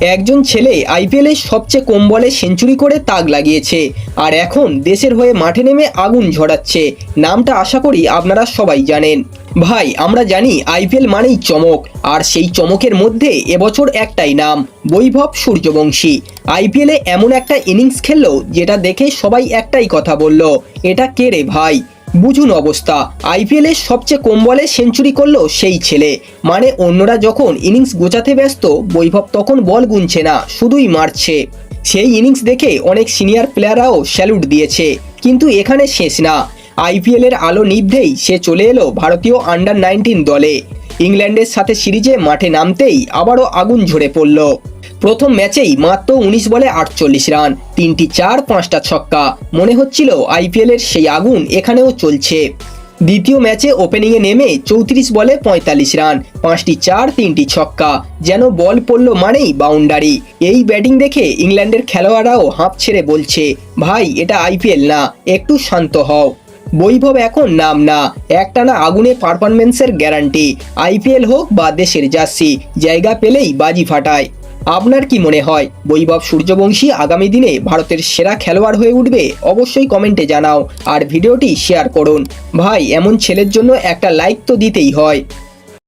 একজন ছেলে আইপিএলে সবচেয়ে কম বলে সেঞ্চুরি করে তাক লাগিয়েছে। আর এখন দেশের হয়ে মাঠে নেমে আগুন ঝরাচ্ছে। নামটা আশা করি আপনারা সবাই জানেন। ভাই, আমরা জানি আইপিএল মানেই চমক, আর সেই চমকের মধ্যে এবছর একটাই নাম, বৈভব সূর্যবংশী। আইপিএলে এমন একটা ইনিংস খেললো, যেটা দেখে সবাই একটাই কথা বলল, এটা কে রে ভাই? বুঝুন অবস্থা। আইপিএলের সবচেয়ে কম বলে সেঞ্চুরি করল সেই ছেলে। মানে অন্যরা যখন ইনিংস গোছাতে ব্যস্ত, বৈভব তখন বল গুনছে না, শুধুই মারছে। সেই ইনিংস দেখে অনেক সিনিয়র প্লেয়াররাও স্যালুট দিয়েছে, কিন্তু এখানে শেষ না। আইপিএল এর আলো নিভেই সে চলে এলো ভারতীয় আন্ডার নাইনটিন দলে। ইংল্যান্ডের সাথে সিরিজে মাঠে নামতেই আবারও আগুন ঝরে পড়ল। প্রথম ম্যাচেই মাত্র উনিশ বলে আটচল্লিশ রান, তিনটি চার, পাঁচটা ছক্কা। মনে হচ্ছিল আইপিএল এর সেই আগুন এখানেও চলছে। দ্বিতীয় ম্যাচে ওপেনিংয়ে নেমে চৌত্রিশ বলে পঁয়তাল্লিশ রান, পাঁচটি চার, তিনটি ছক্কা। যেন বল পড়ল মানেই বাউন্ডারি। এই ব্যাটিং দেখে ইংল্যান্ডের খেলোয়াড়রাও হাঁপ ছেড়ে বলছে, ভাই, এটা আইপিএল না, একটু শান্ত হও। বৈভব এখন নাম না। একটানা আগুনে পারফরমেন্সের গ্যারান্টি আইপিএল হোক বা দেশের জার্সি জায়গা পেলেই বাজি ফাটায়। আপনার কি মনে হয়, বৈভব সূর্যবংশী আগামী দিনে ভারতের সেরা খেলোয়াড় হয়ে উঠবে? অবশ্যই কমেন্টে জানাও। আর ভিডিওটি শেয়ার করুন। ভাই, এমন ছেলের জন্য একটা লাইক তো দিতেই হয়।